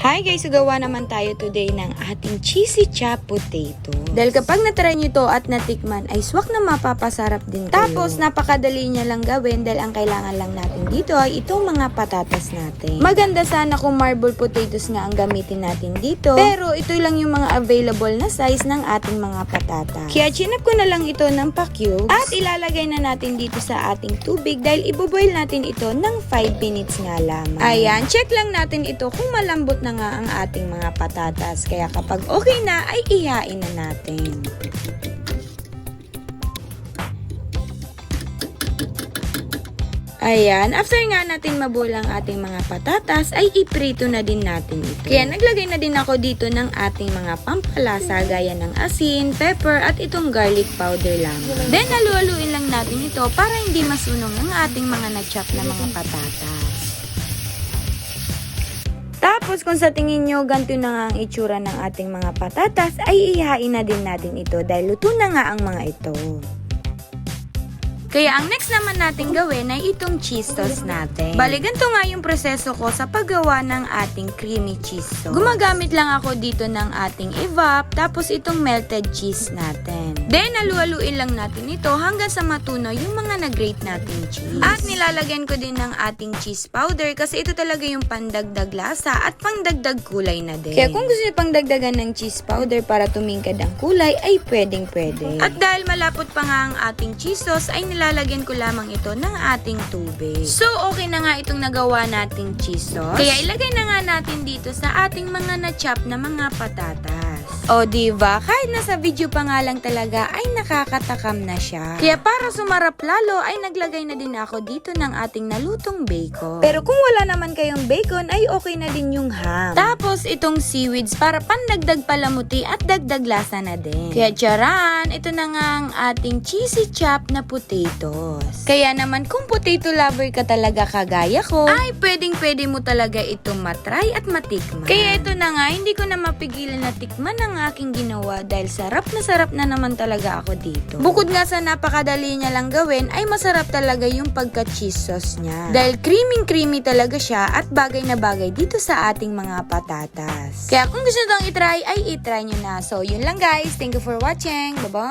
Hi guys, gawa naman tayo today ng ating cheesy chop potato. Dahil kapag natry nyo to at natikman ay swak na mapapasarap din kayo. Tapos napakadali niya lang gawin dahil ang kailangan lang natin dito ay itong mga patatas natin. Maganda sana kung marble potatoes nga ang gamitin natin dito. Pero ito lang yung mga available na size ng ating mga patatas. Kaya chinap ko na lang ito ng pa-cubes at ilalagay na natin dito sa ating tubig dahil iboboil natin ito ng 5 minutes nga lamang. Ayan, check lang natin ito kung malambot na nga ang ating mga patatas. Kaya kapag okay na, ay ihain na natin. Ayan, after nga natin mabulang ating mga patatas, ay iprito na din natin ito. Kaya naglagay na din ako dito ng ating mga pampalasa gaya ng asin, pepper, at itong garlic powder lamang. Then, halu-haluin lang natin ito para hindi masunog ang ating mga na-chop na mga patatas. Tapos kung sa tingin nyo ganito na nga ang itsura ng ating mga patatas, ay ihain na din natin ito dahil luto na nga ang mga ito. Kaya ang next naman natin gawin ay itong cheese sauce natin. Bali, ganito nga yung proseso ko sa paggawa ng ating creamy cheese sauce. Gumagamit lang ako dito ng ating evap, tapos itong melted cheese natin. Then, halu-haluin lang natin ito hanggang sa matunaw yung mga na-grate nating cheese. At nilalagyan ko din ng ating cheese powder kasi ito talaga yung pandagdag lasa at pangdagdag kulay na din. Kaya kung gusto niyo pang dagdagan ng cheese powder para tumingkad ang kulay, ay pwedeng pwede. At dahil malapot pa nga ang ating cheese sauce, ay nilalagyan ko lamang ito ng ating tubig. So, okay na nga itong nagawa nating cheese sauce. Kaya ilagay na nga natin dito sa ating mga na-chop na mga patatas. O, diba? Kahit nasa video pa nga lang talaga, ay nakakatakam na siya. Kaya para sumarap lalo, ay naglagay na din ako dito ng ating nalutong bacon. Pero kung wala naman kayong bacon, ay okay na din yung ham. Tapos, itong seaweeds para pandagdag palamuti at dagdag lasa na din. Kaya charan, ito na nga ang ating cheesy chop na potatoes. Kaya naman, kung potato lover ka talaga kagaya ko, ay pwedeng pwede mo talaga ito matry at matikman. Kaya ito na nga, hindi ko na mapigilan na tikman ang aking ginawa dahil sarap na sarap na naman talaga ako dito. Bukod nga sa napakadali niya lang gawin, ay masarap talaga yung pagka-cheese sauce niya. Dahil creamy-creamy talaga siya at bagay na bagay dito sa ating mga patatas. Kaya kung gusto nyo itry, ay itry nyo na. So, yun lang guys. Thank you for watching. Bye-bye!